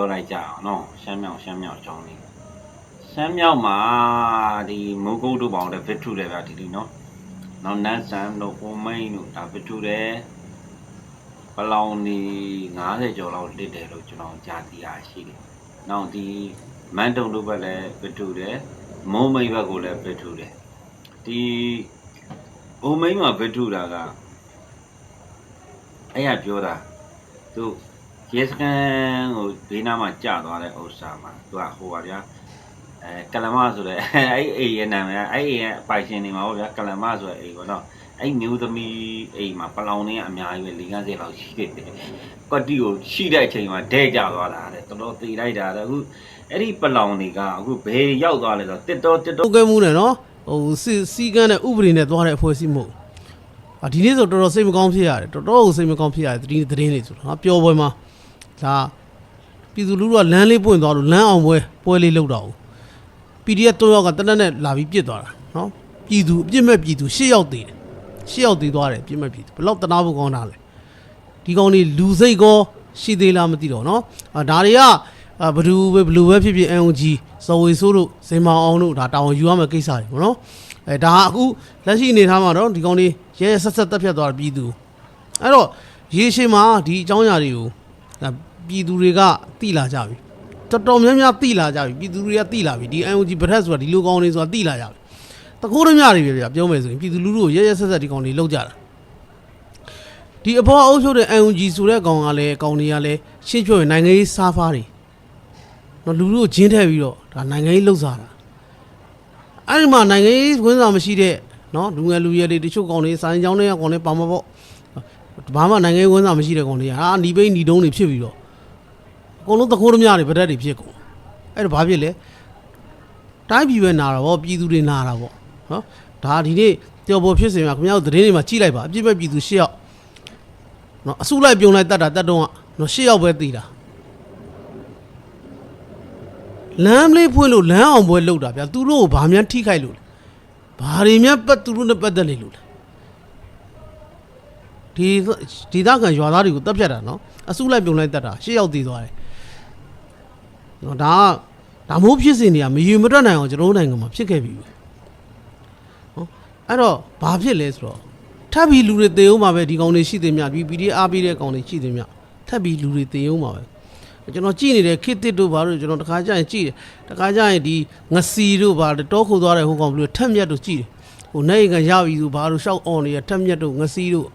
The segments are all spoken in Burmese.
ပြောလိုက်ကြအောင်နော်ရှမ်းမြောက်ရှမ်းမြောက်အကြောင်းလေးရှမ်းမြောက်မှာဒီမုတ်ကုတ်တို့ပေါင်းတဲ့ဗစ်ထုတယ်ဗျာဒီဒီနော်နောက်နန်းဆန်တို့ပုံမိန်တို့ဒါဗစ်ထုတယ်ပလောင်နေ90ကျော်လောက်လစ်တယ်လို့ကျွန်တော်ကြားသိရရှိတယ်နောက်ဒီမန်းတုံတို့ဘက်လည်းဗစ်ထုတယ်မုံမိတ်ဘက်ကိုလည်းဗစ်ထုတယ်ဒီဘုံမိန်မှာဗစ်ထုတာကအဲ့ရပြောတာသူ ရဲစကန်ကိုဘေးနားမှာကြာသွားတဲ့ဥစ္စာမှာသူကဟိုပါဗျာအဲကလမဆိုတဲ့အဲ့အိမ်ရဲ့နာမည်အဲ့အိမ်ရဲ့ပိုင်ရှင်နေမှာပေါ့ဗျာကလမဆိုတဲ့အိမ်ပေါ့နော်အဲ့မျိုးသမီးအိမ်မှာပလောင်နေအများကြီးပဲ၄50လောက်ရှိတယ်ကွက်တီကိုရှိတဲ့အချိန်မှာဒဲကြသွားတာတဲ့တော်တော်သိလိုက်တာတဲ့အခုအဲ့ဒီပလောင်တွေကအခုဘယ်ရောက်သွားလဲဆိုတော့တစ်တော်တစ်တော်တုတ်ကဲမှုနဲ့နော်ဟိုစီစီကန်းနဲ့ဥပဒေနဲ့သွားတဲ့အဖွဲ့အစည်းမဟုတ်ဘူးအာဒီနေ့ဆိုတော်တော်စိတ်မကောင်းဖြစ်ရတယ်တော်တော်ကိုစိတ်မကောင်းဖြစ်ရတယ်သတင်းသတင်းတွေဆိုတော့ငါပျော်ပွဲမှာ ဒါပြည်သူလူထုကလမ်းလေးပွင့်သွားလို့လမ်းအောင်ပွဲပွဲလေးလောက်တော့ PDF ၃ယောက်ကတနက်နဲ့လာပြီးပြစ်သွားတာနော်ပြည်သူအပြစ်မဲ့ပြည်သူ၈ယောက်သေးတယ်၈ယောက်သေးသွားတယ်အပြစ်မဲ့ပြည်သူဘယ်လောက်တနာဖို့ကောင်းတာလဲဒီကောင်တွေလူစိတ်ကောရှိသေးလားမသိတော့နော်အာဒါတွေကအာဘယ်သူပဲဘယ်လိုပဲဖြစ်ဖြစ် NUG စော်ဝေဆိုးတို့ဇင်မောင်အောင်တို့ဒါတာဝန်ယူရမယ့်ကိစ္စတွေပေါ့နော်အဲဒါကအခုလက်ရှိအနေထားမှာတော့ဒီကောင်တွေရဲရဲဆက်ဆက်တက်ဖြတ်သွားတဲ့ပြည်သူအဲ့တော့ရေရှည်မှာဒီအကြောင်းအရာတွေကိုဒါ ပြည်သူတွေကတိလာကြပြီတော်တော်များများတိလာကြပြီပြည်သူတွေကတိလာပြီဒီ UNG ဗရက်ဆိုတာဒီလိုကောင်းနေဆိုတာတိလာကြပြီတကိုးရမြတွေပဲဗျာပြောမယ်ဆိုရင်ပြည်သူလူထုကိုရဲရဲဆက်ဆက်ဒီကောင်တွေလောက်ကြတာဒီအပေါ်အုပ်ချုပ်တဲ့ UNG ဆိုတဲ့ကောင်ကလည်းကောင်တွေကလည်းရှင်းပြောရင်နိုင်ငံရေးစားဖားတွေနော်လူထုကိုဂျင်းထည့်ပြီးတော့ဒါနိုင်ငံရေးလှုပ်စားတာအဲ့ဒီမှာနိုင်ငံရေးဝင်စားမရှိတဲ့နော်လူငယ်လူရွယ်တွေတချို့ကောင်တွေစာရင်ကြောင်းတွေကကောင်တွေပါမှာပေါ့ဘာမှနိုင်ငံရေးဝင်စားမရှိတဲ့ကောင်တွေကဟာနီးပိန်းနီတုံးတွေဖြစ်ပြီးတော့အ ကုန်လုံးသခိုးသမားတွေဗတက်တွေဖြစ်ကုန်အဲ့တော့ဘာဖြစ်လဲတိုင်းပြည်ပဲနာတာဗောပြည်သူတွေနာတာဗောနော်ဒါဒီနေ့တယောက်ပေါ်ဖြစ်စဉ်မှာခင်ဗျားတို့သတင်းတွေမှာကြည့်လိုက်ပါအပြစ်မဲ့ပြည်သူ၈ယောက်နော်အစုလိုက်ပြုံလိုက်တတ်တာတတ်တော့ကနော်၈ယောက်ပဲတည်တာလမ်းလေးဖွင့်လို့လမ်းအောင်ပွဲလောက်တာဗျာသူတို့ကိုဘာမှထိခိုက်လို့လဲဘာတွေများပတ်သူတို့နဲ့ပတ်သက်နေလို့လဲဒီဒီသားကရွာသားတွေကိုတပ်ဖြတ်တာနော်အစုလိုက်ပြုံလိုက်တတ်တာ၈ယောက်တည်သွားတယ် နော်ဒါကဒါမိုးဖြစ်စဉ်တွေကမယူမတွက်နိုင်အောင်ကျွန်တော်တို့နိုင်ငံမှာဖြစ်ခဲ့ပြီပဲနော်အဲ့တော့ဘာဖြစ်လဲဆိုတော့ထပ်ပြီးလူတွေတေအောင်မှာပဲဒီကောင်တွေရှိသေးမြဒီ PD အားပေးတဲ့ကောင်တွေရှိသေးမြထပ်ပြီးလူတွေတေအောင်မှာပဲကျွန်တော်ကြည့်နေတဲ့ခစ်တစ်တို့ဘာလို့ကျွန်တော်တခါကျရင်ကြည့်တယ်တခါကျရင်ဒီငစီတို့ဘာတောခုသွားတဲ့ဟိုကောင်ဘလို့ထက်မြက်တို့ကြည့်တယ်ဟိုနိုင်ကရပြီသူဘာလို့ရှောက်အောင်နေရထက်မြက်တို့ငစီတို့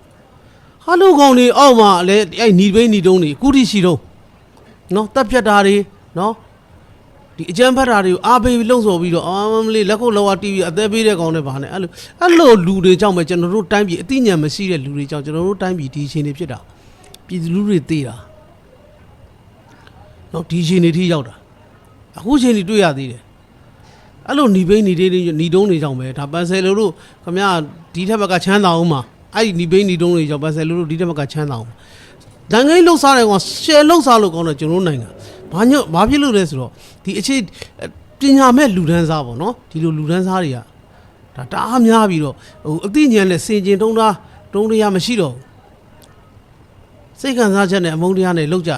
ဟာလူကောင်တွေအောက်မှာလည်းအဲ့ညီပိန်းညီတုံးတွေအခုထိရှိတော့နော်တက်ဖြတ်တာတွေ နော် ဒီအကြမ်းဖက်တာတွေကိုအားပေးပြီးလှုံ့ဆော်ပြီးတော့အာမလေးလက်ခုပ်လောက TV အသက်ပေးတဲ့ကောင်တွေပါနဲ့အဲ့လိုအဲ့လိုလူတွေကြောင့်ပဲကျွန်တော်တို့တိုင်းပြည်အသိဉာဏ်မရှိတဲ့လူတွေကြောင့်ကျွန်တော်တို့တိုင်းပြည်ဒီအချိန်တွေဖြစ်တာပြည်သူလူတွေသိတာနော်ဒီအချိန်တွေထိရောက်တာအခုအချိန်တွေတွေ့ရသေးတယ်အဲ့လိုหนีဘိန်းหนีတေးတွေหนีတုံးတွေကြောင့်ပဲဒါပန်ဆယ်လိုတို့ခမရဒီထက်ဘက်ကချမ်းသာအောင်မှာအဲ့ဒီหนีဘိန်းหนีတုံးတွေကြောင့်ပန်ဆယ်လိုတို့ဒီထက်ဘက်ကချမ်းသာအောင်နိုင်ငံရေးလှုပ်ရှားတယ်ကောင်ရှယ်လှုပ်ရှားလို့ကောင်းတယ်ကျွန်တော်တို့နိုင်ငံ ဘာညဘာဖြစ်လို့လဲဆိုတော့ဒီအခြေပညာမဲ့လူဒန်းစားပေါ့နော်ဒီလိုလူဒန်းစားတွေကဒါတအားများပြီးတော့ဟိုအသိဉာဏ်နဲ့စင်ကျင်တုံးတာတုံးတရားမရှိတော့ဘူးစိတ်ခံစားချက်နဲ့အမုန်းတရားနဲ့လောက်ကြတာ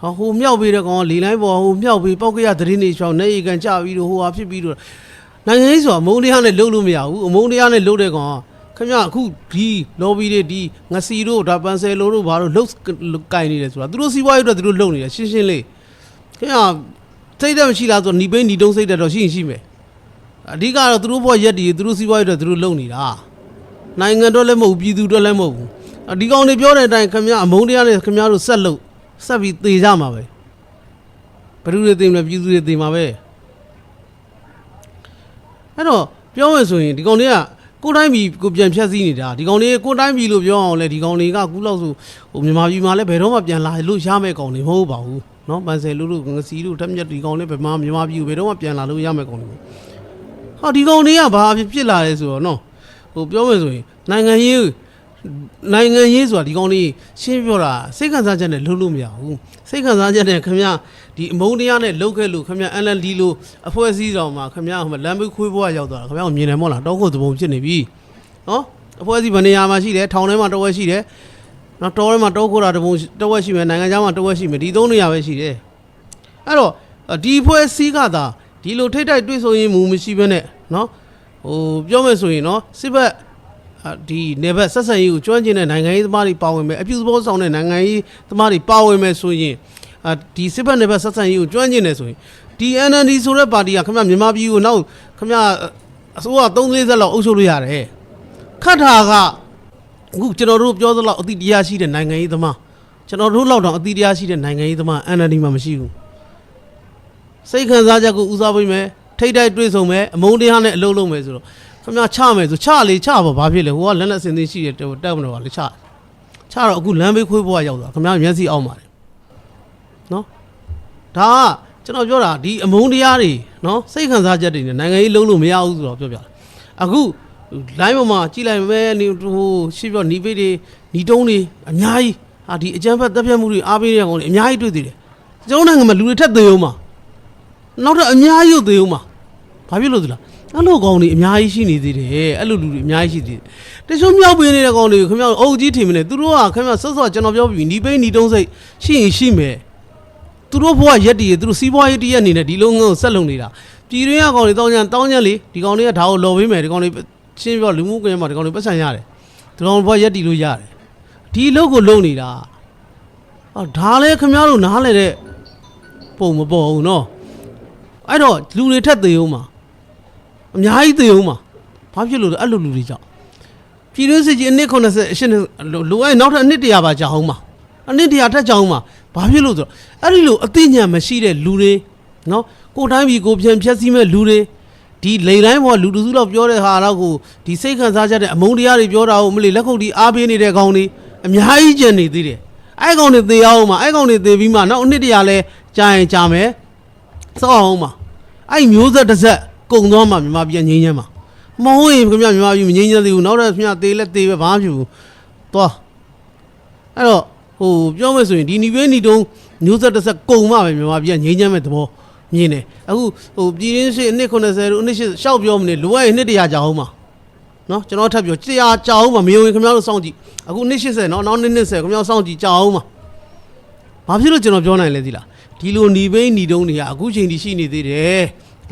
ဟောဟိုမြောက်ပေးတဲ့ကောင်ကလေလိုင်းပေါ်ဟိုမြောက်ပေးပောက်ကရသတင်းတွေချောင်းနေရီကန်ကြပြီးတော့ဟိုဟာဖြစ်ပြီးတော့နိုင်ငံရေးဆိုတာအမုန်းတရားနဲ့လှုပ်လို့မရဘူးအမုန်းတရားနဲ့လှုပ်တဲ့ကောင်က ခင်ဗျအခုဒီ lobby တွေဒီငစီတို့ဒါပန်ဆယ်လိုတို့ဘာတို့လှုပ်ကင်နေတယ်ဆိုတာသူတို့စီးပွားရေးအတွက်သူတို့လှုပ်နေတယ်ရှင်းရှင်းလေးခင်ဗျစိတ်ဓာတ်မရှိလားဆိုတော့ညီပိန်းညီတုံးစိတ်ဓာတ်တော့ရှိရင်ရှိမယ်အဓိကတော့သူတို့ဘောရက်ဒီသူတို့စီးပွားရေးအတွက်သူတို့လှုပ်နေတာနိုင်ငံတော့လည်းမဟုတ်ပြည်သူတော့လည်းမဟုတ်ဘူးဒီကောင်တွေပြောတဲ့အတိုင်းခင်ဗျအမုန်းတရားနဲ့ခင်ဗျတို့ဆက်လှုပ်ဆက်ပြီးသေကြမှာပဲဘယ်သူတွေသေမလဲပြည်သူတွေသေမှာပဲအဲ့တော့ပြောမယ်ဆိုရင်ဒီကောင်တွေက ကိုတိုင်းပြည်ကိုပြန်ဖြက်စီးနေတာဒီကောင်လေးကိုတိုင်းပြည်လို့ပြောအောင်လဲဒီကောင်လေးကခုလောက်ဆိုဟိုမြန်မာပြည်မှာလည်းဘယ်တော့မှပြန်လာလို့ရမယ့်ကောင်လေးမဟုတ်ပါဘူးနော်ပန်ဆယ်လို့လို့ငစီလို့တက်မြက်ဒီကောင်လေးဘယ်မှာမြန်မာပြည်ကိုဘယ်တော့မှပြန်လာလို့ရမယ့်ကောင်လေးဟာဒီကောင်လေးကဘာဖြစ်လာလဲဆိုတော့နော်ဟိုပြောမယ်ဆိုရင်နိုင်ငံရေး နိုင်ငံရေးဆိုတာဒီကောင်လေးရှင်းပြောတာစိတ်ခံစားချက်နဲ့လှုပ်လို့မရဘူးစိတ်ခံစားချက်နဲ့ခင်ဗျဒီအမုန်းတရားနဲ့လှုပ်ခဲ့လို့ခင်ဗျ NLD လို့အဖွဲ့အစည်းတော်မှာခင်ဗျဟိုမှာလမ်းဘေးခွေးဘွားရောက်သွားတာခင်ဗျကိုမြင်တယ်မို့လားတောက်ခုတ်သဘုံဖြစ်နေပြီနော်အဖွဲ့အစည်းဗနေရာမှာရှိတယ်ထောင်ထဲမှာတစ်ဝက်ရှိတယ်နော်တောထဲမှာတောခုတ်တာတဘုံတစ်ဝက်ရှိမယ်နိုင်ငံခြားမှာတစ်ဝက်ရှိမယ်ဒီသုံးနေရာပဲရှိတယ်အဲ့တော့ဒီဖွဲ့စည်းကသာဒီလိုထိတ်တိုက်တွေ့ဆိုရင်မူမရှိဘဲနဲ့နော်ဟိုပြောမယ်ဆိုရင်နော်စစ်ဘက်အာ ဒီနေဘက်ဆက်ဆံရေးကိုကျွမ်းကျင်တဲ့နိုင်ငံရေးသမားတွေပါဝင်မယ်အပြုသဘောဆောင်တဲ့နိုင်ငံရေးသမားတွေပါဝင်မယ်ဆိုရင်အာဒီစစ်ဘက်နေဘက်ဆက်ဆံရေးကိုကျွမ်းကျင်တယ်ဆိုရင်ဒီ NND ဆိုတဲ့ပါတီကခင်ဗျမြန်မာပြည်ကိုနောက်ခင်ဗျအစိုးရ3-4ဆက်လောက်အုပ်ချုပ်လို့ရတယ်ခတ်တာကအခုကျွန်တော်တို့ပြောသလောက်အတိတရားရှိတဲ့နိုင်ငံရေးသမားကျွန်တော်တို့လောက်တော့အတိတရားရှိတဲ့နိုင်ငံရေးသမား NND မှာမရှိဘူးစိတ်ခံစားချက်ကိုဦးစားပေးမယ်ထိတ်တိုက်တွေးဆုံမယ်အမုန်းတရားနဲ့အလုံးလုံးမယ်ဆိုတော့ ခင်ဗျားချမယ်ဆိုချလေချပါဘာဖြစ်လဲဟိုကလက်လက်စင်စင်ရှိတယ်တက်မလို့ပါလေချချတော့အခုလမ်းဘေးခွေးဘွားရောက်သွားခင်ဗျားမျက်စိအောက်ပါတယ်နော်ဒါကကျွန်တော်ပြောတာဒီအမုန်းတရားတွေနော်စိတ်ခံစားချက်တွေနဲ့နိုင်ငံရေးလုံးလို့မရဘူးဆိုတော့ပြောပြတာအခု line ပေါ်မှာကြည့်လိုက်မယ်နေဟိုရှင်းပြောနီးပေးတွေနီးတုံးတွေအများကြီးဟာဒီအကြမ်းဖက်တပ်ဖြတ်မှုတွေအားပေးတဲ့ကောင်တွေအများကြီးတွေ့သေးတယ်ကျွန်တော်နိုင်ငံမှာလူတွေထက်သေးအောင်မှာနောက်တော့အများကြီးသေးဦးမှာဘာဖြစ်လို့သလား အဲ့လိုကောင်တွေအများကြီးရှိနေသေးတယ်အဲ့လိုလူတွေအများကြီးရှိသေးတယ်တချို့မြောက်ပေးနေတဲ့ကောင်တွေကိုခင်ဗျားအုပ်ကြီးထင်မနေသူတို့ကခင်ဗျားဆော့ဆော့ကျွန်တော်ပြောပြီးနီးပိန်းနီးတုံးစိတ်ရှိရင်ရှိမယ်သူတို့ဘဝရက်တည်ရသူတို့စီးပွားရေးတည်ရအနေနဲ့ဒီလိုငုံဆက်လုံနေတာပြည်တွင်းကကောင်တွေတောင်းကြတောင်းကြလေဒီကောင်တွေကဒါကိုလော်ပေးမယ်ဒီကောင်တွေရှင်းပြလူမှုကွန်ရက်မှာဒီကောင်တွေပတ်စံရတယ်ဒီကောင်ဘဝရက်တည်လို့ရတယ်ဒီအလုပ်ကိုလုပ်နေတာအော်ဒါလည်းခင်ဗျားတို့နားလဲတဲ့ပုံမပေါ်ဘူးနော်အဲ့တော့လူတွေထက်သေးအောင်မှာ အများကြီးသေးအောင်မှာဘာဖြစ်လို့လဲအဲ့လိုလူတွေကြောင့်ပြည်တွင်းစစ်ကြီးအနည်း90အရှင်းလိုအဲ့နောက်ထပ်အနည်း100ပါကြာအောင်မှာအနည်း100ထက်ကြာအောင်မှာဘာဖြစ်လို့ဆိုတော့အဲ့ဒီလိုအသိဉာဏ်မရှိတဲ့လူတွေနော်ကိုယ်တိုင်းပြည်ကိုပြန်ဖြတ်စည်းမဲ့လူတွေဒီလိန်တိုင်းပေါ်လူတစုလောက်ပြောတဲ့ဟာတော့ကိုဒီစိတ်ခံစားချက်တဲ့အမုန်းတရားတွေပြောတာကိုမလေးလက်ခုပ်တီးအားပေးနေတဲ့ကောင်တွေအများကြီးကျန်နေသေးတယ်အဲ့ကောင်တွေသေအောင်မှာအဲ့ကောင်တွေသေပြီးမှနောက်အနည်း100လဲကြာရင်ကြာမယ်စောက်အောင်ပါအဲ့မျိုးဆက်တစ်ဆက် ကုံသွားမှမြန်မာပြည်ငြိမ်းချမ်းမှာမဟုတ်ရင်ခင်ဗျမြန်မာပြည်မငြိမ်းချမ်းသေးဘူးနောက်တော့ခင်ဗျသေလက်သေပဲဘာမှမဖြစ်ဘူးသွားအဲ့တော့ဟိုပြောမယ်ဆိုရင်ဒီနီပဲနီတုံးမျိုးဆက်တစ်ဆက်ကုံမှပဲမြန်မာပြည်ငြိမ်းချမ်းမဲ့သဘောမြင်တယ်အခုဟိုပြည်ရင်းရှိအနှစ်80တို့အနှစ်80ရှောက်ပြောမနေလိုရရင်နှစ်တရာကြာအောင်ပါနော်ကျွန်တော်ထပ်ပြောကြာကြာအောင်ပါမယုံရင်ခင်ဗျားတို့စောင့်ကြည့်အခုနှစ်80နော်နောက်နှစ်90ခင်ဗျားစောင့်ကြည့်ကြာအောင်ပါဘာဖြစ်လို့ကျွန်တော်ပြောနိုင်လဲသိလားဒီလိုညီဘိန်းညီတုံးတွေကအခုချိန်ထိရှိနေသေးတယ်